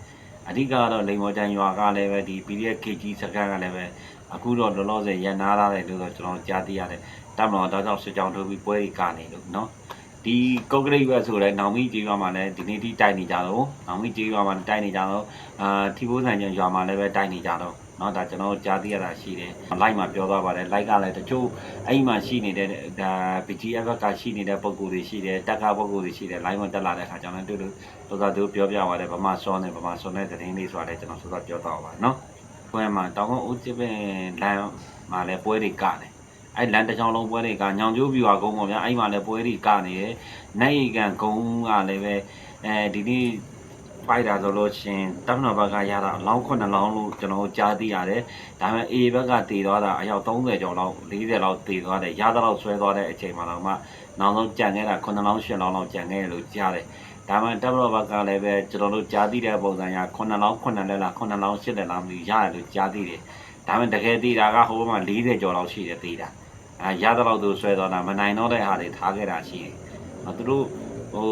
အဓိကကတော့လိန်မော်တန်ရွာကလည်းပဲဒီ PDF KG စကန်ကလည်းပဲအခုတော့လောလောဆယ်ရန်နာထားတယ်လို့တော့ကျွန်တော်ကြားသိရတယ် တမတော်တောက်တောက်စစ်ကြောင်းထုတ်ပြီးပွဲတွေကနေလို့နော် ဒီကော့ကရိတ်ဘက်ဆိုလည်းနောင်မီကျေးရွာမှာလည်းဒီနေ့ထိတိုက်နေကြတော့နောင်မီကျေးရွာမှာတိုက်နေကြတော့အာထီဘိုးဆန်ကျော်ရွာမှာလည်းပဲတိုက်နေကြတော့နော်ဒါကျွန်တော်ကြားသိရတာရှိတယ်လိုက်မှာပြောသွားပါတယ်လိုက်ကလည်းတချို့အဲ့မှာရှိနေတဲ့ဒါ BGF ကရှိနေတဲ့ပုံကိုယ်တွေရှိတယ်တက်ကပုံကိုယ်တွေရှိတယ်လိုင်းမှာတက်လာတဲ့အခါကျွန်တော်တို့တို့သာတို့ပြောပြပါတယ်ဗမာစောနဲ့ဗမာစောနဲ့သတင်းလေးဆိုတာလည်းကျွန်တော်စောစောပြောသွားပါနော်ပွဲမှာတောင်ကုန်းဦးကျပင်လမ်းမှာလည်းပွဲတွေကတယ် အဲ့လန်တစ်ချောင်းလုံးပွဲတွေကညောင်ကျိုးပြူဟာကုန်းပေါ့ဗျာအဲ့မှာလည်းပွဲတွေကနေတယ်။နိုင်ရီကန်ကုန်းကလည်းပဲအဲဒီနေ့ဖိုက်တာဆိုလို့ရှင်တမနာဘက်ကရတာအလောင်း9လောင်းလို့ကျွန်တော်ကြားသိရတယ်။ဒါပေမဲ့ A ဘက်ကတည်သွားတာအယောက်30ကျော်လောက်40လောက်တည်သွားတယ်။ရသလောက်ဆွဲသွားတဲ့အချိန်မှာတော့မှနောက်ဆုံးကြံခဲ့တာ9လောင်း10လောင်းလောက်ကြံခဲ့တယ်လို့ကြားတယ်။ဒါမှတမနာဘက်ကလည်းပဲကျွန်တော်တို့ကြားသိတဲ့ပုံစံရ9လောင်း9လက်လား9လောင်း10လက်လားမသိရတယ်လို့ကြားသိတယ်။ဒါပေမဲ့တကယ်တည်တာကဟိုဘက်မှာ40ကျော်လောက်ရှိတယ်တည်တာ။ အဲရတဲ့လောက်သူဆွဲသွားတာမနိုင်တော့တဲ့ဟာတွေထားခဲ့တာရှိတယ်။အဲသူတို့ဟို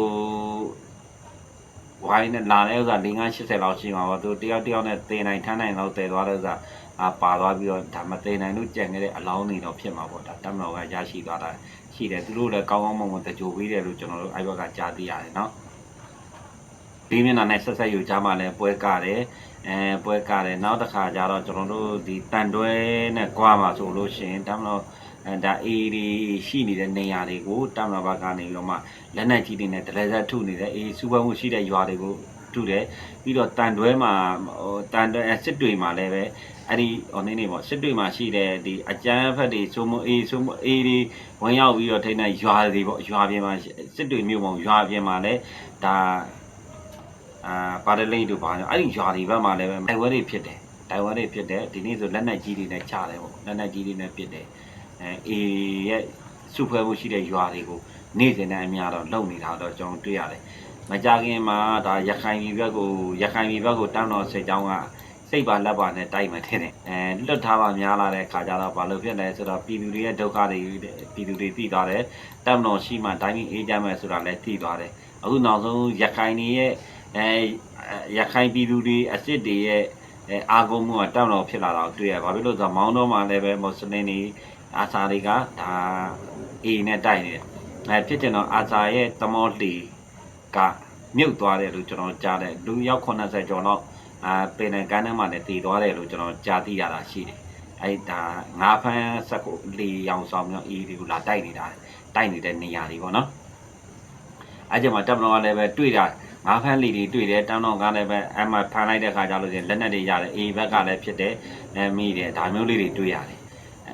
ဝိုင်းနဲ့လာတဲ့ဥစ္စာ၄၅80လောက်ရှိမှာပေါ့သူတယောက်တယောက်နဲ့တင်နိုင်ထမ်းနိုင်လောက်တည်သွားတဲ့ဥစ္စာအာပါသွားပြီးတော့ဒါမတည်နိုင်လို့ကြံခဲ့တဲ့အလောင်းတွေတော့ဖြစ်မှာပေါ့ဒါတမတော်ကရရှိသွားတာရှိတယ်သူတို့လည်းကောင်းကောင်းမွန်မွန်တကြိုပေးတယ်လို့ကျွန်တော်တို့အဲ့ဘက်ကကြားသိရတယ်နော်ဒီမျက်နှာနဲ့ဆက်ဆက်ယူကြမှာလဲပွဲကတယ်အဲပွဲကတယ်နောက်တစ်ခါကျတော့ကျွန်တော်တို့ဒီတန်တွဲနဲ့ကြွားမှာဆိုလို့ရှိရင်တမတော်အဲ ဒါအေးဒီရှိနေတဲ့နေရာတွေကိုတမနာဘကနေပြီးတော့မှလက်နက်ကြီးတွေနဲ့ဒလဲဆက်ထုနေတဲ့အေးစူပါမှုရှိတဲ့ရွာတွေကိုထုတယ်ပြီးတော့တန်တွဲမှာဟိုတန်တွဲအစစ်တွေမှာလည်းပဲအဲ့ဒီဟိုနေနေပေါ့စစ်တွေမှာရှိတဲ့ဒီအကျန်းဖက်တွေဆိုမအေးဆိုမအေးဒီဝင်ရောက်ပြီးတော့ထိနေရွာတွေပေါ့ရွာပြင်မှာစစ်တွေမြို့ပေါ်ရွာပြင်မှာလည်းဒါအာပါဒလိန်တို့ပါအဲ့ဒီရွာတွေဘက်မှာလည်းပဲတိုင်ဝဲတွေဖြစ်တယ်တိုင်ဝဲတွေဖြစ်တယ်ဒီနေ့ဆိုလက်နက်ကြီးတွေနဲ့ချတယ်ပေါ့လက်နက်ကြီးတွေနဲ့ပစ်တယ် အဲအေရဲ့စုဖွဲ့မှုရှိတဲ့ရွာတွေကိုနေ့စဉ်နဲ့အများတော့လုံနေတာတော့ကျွန်တော်တွေ့ရတယ်။မကြခင်မှာဒါရခိုင်ပြည်ဘက်ကိုရခိုင်ပြည်ဘက်ကိုတန်းတော်စစ်ကြောင်းကစိတ်ပါလက်ပါနဲ့တိုက်မှထင်တယ်။အဲလွတ်ထားပါများလာတဲ့ခါကျတော့ဘာလို့ဖြစ်လဲဆိုတော့ပြည်သူတွေရဲ့ဒုက္ခတွေပြည်သူတွေသိသွားတယ်။တန်းတော်ရှိမှတိုင်းပြည်အေးချမ်းမယ်ဆိုတာလည်းသိသွားတယ်။အခုနောက်ဆုံးရခိုင်တွေရဲ့အဲရခိုင်ပြည်သူတွေအစ်စ်တွေရဲ့အဲအာဂုံမှုကတန်းတော်ဖြစ်လာတော့တွေ့ရဘာဖြစ်လို့ဆိုတော့မောင်းတော့မှလည်းပဲမွတ်စလင်တွေ အာစာတွေကဒါအေနဲ့တိုက်နေတယ်အဲဖြစ်တယ်တော့အာစာရဲ့သမောလီကမြုပ်သွားတယ်လို့ကျွန်တော်ကြားတယ်လူရောက်80ကျော်တော့အာပင်နယ်ကန်းထဲမှာလည်းတည်သွားတယ်လို့ကျွန်တော်ကြားသိရတာရှိတယ်အဲဒါငါးဖန်းဆက်ကိုလီရောင်ဆောင်မျိုးအေတွေကိုလာတိုက်နေတာတိုက်နေတဲ့နေရာတွေပေါ့နော်အဲကြောင့်မတပ်မတော်ကလည်းပဲတွေ့တာငါးဖန်းလီတွေတွေ့တယ်တန်းတော်ကလည်းပဲအမှဖမ်းလိုက်တဲ့ခါကျလို့ချင်းလက်နက်တွေရတယ်အေဘက်ကလည်းဖြစ်တယ်အဲမိတယ်ဒါမျိုးလေးတွေတွေ့ရတယ်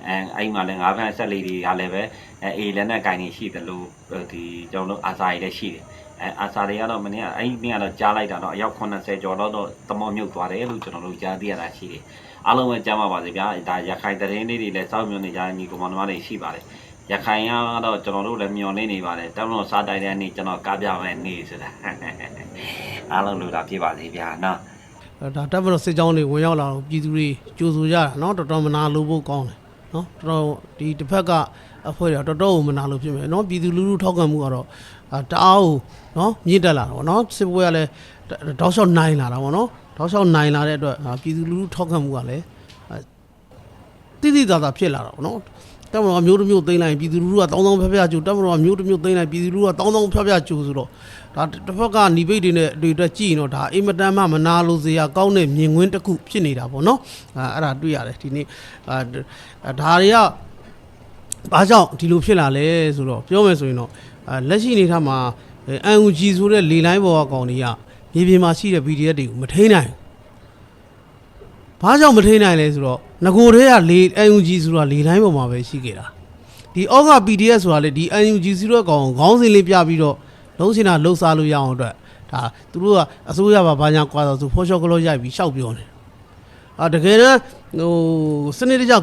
အဲအဲ့မှာလည်းငါးဖက်ဆက်လေးတွေကလည်းပဲအဲအေလည်းနဲ့ဂိုင်နေရှိတယ်လို့ဒီကျွန်တော်တို့အာစာတွေလည်းရှိတယ်အဲအာစာတွေကတော့မနေ့ကအဲ့ဒီနေ့ကတော့ကြားလိုက်တာတော့အယောက်80ကျော်တော့တမောမြုပ်သွားတယ်လို့ကျွန်တော်တို့ကြားသိရတာရှိတယ်အားလုံးပဲကြားမှာပါစေဗျာဒါရခိုင်တရင်လေးတွေလည်းစောင့်မျှော်နေကြတဲ့ညီကောင်မတွေရှိပါတယ်ရခိုင်ကတော့ကျွန်တော်တို့လည်းမျောနေနေပါတယ်တောင်တော်စားတိုက်တဲ့နေ့ကျွန်တော်ကားပြမဲ့နေ့ဆိုတာအားလုံးလူလာဖြစ်ပါစေဗျာနော်ဒါတပ်မတော်စစ်ကြောင်းတွေဝင်ရောက်လာတော့ပြည်သူတွေကြိုးဆူကြတာနော်တော်တော်မနာလို့ဖို့ကောင်းတယ် နော်တော်တော်ဒီတစ်ဖက်ကအဖွဲ့တွေတော်တော်ကိုမနာလို့ဖြစ်မယ်နော်ပြည်သူလူထုထောက်ခံမှုကတော့တအားကိုနော်မြင့်တက်လာတာပေါ့နော်စစ်ပွဲကလည်းတောက်လျှောက်နိုင်လာတာပေါ့နော်တောက်လျှောက်နိုင်လာတဲ့အတွက်ပြည်သူလူထုထောက်ခံမှုကလည်းတိတိကျကျဖြစ်လာတာပေါ့နော် တက်မတော်အမျိုးတစ်မျိုးသိမ်းလိုက်ပြည်သူလူထုကတောင်းတောင်းဖျားဖျားကြိုတက်မတော်အမျိုးတစ်မျိုးသိမ်းလိုက်ပြည်သူလူထုကတောင်းတောင်းဖျားဖျားကြိုဆိုတော့ဒါတစ်ဖက်ကနိဗိတ်တွေနဲ့အတွေ့အကြုံကြည့်ရင်တော့ဒါအင်မတန်မှမနာလိုစရာကောင်းတဲ့မြင်ကွင်းတစ်ခုဖြစ်နေတာပေါ့နော်အဲအဲ့ဒါတွေ့ရတယ်ဒီနေ့အာဒါတွေကဘာကြောင့်ဒီလိုဖြစ်လာလဲဆိုတော့ပြောမယ်ဆိုရင်တော့လက်ရှိအနေထားမှာအန်ယူဂျီဆိုတဲ့လေလိုင်းပေါ်ကောင်တွေကမြေပြင်မှာရှိတဲ့ PDF တွေကိုမထိန်းနိုင်ဘူး။ဘာကြောင့်မထိန်းနိုင်လဲဆိုတော့ ငကိုတည်းကလေအန်ယူဂျီဆိုတာလေလိုင်းပေါ်မှာပဲရှိခဲ့တာဒီအောက်က PDF ဆိုတာလေဒီအန်ယူဂျီဆိုတဲ့ကောင်ကိုခေါင်းစဉ်လေးပြပြီးတော့လုံးစင်တာလှုပ်ရှားလို့ရအောင်အတွက်ဒါသူတို့ကအစိုးရဘာဘာညာကွာဆိုဖော်ရှော့ကလို့ရိုက်ပြီးရှောက်ပြောနေအာတကယ်တော့ဟိုစနစ်တကျ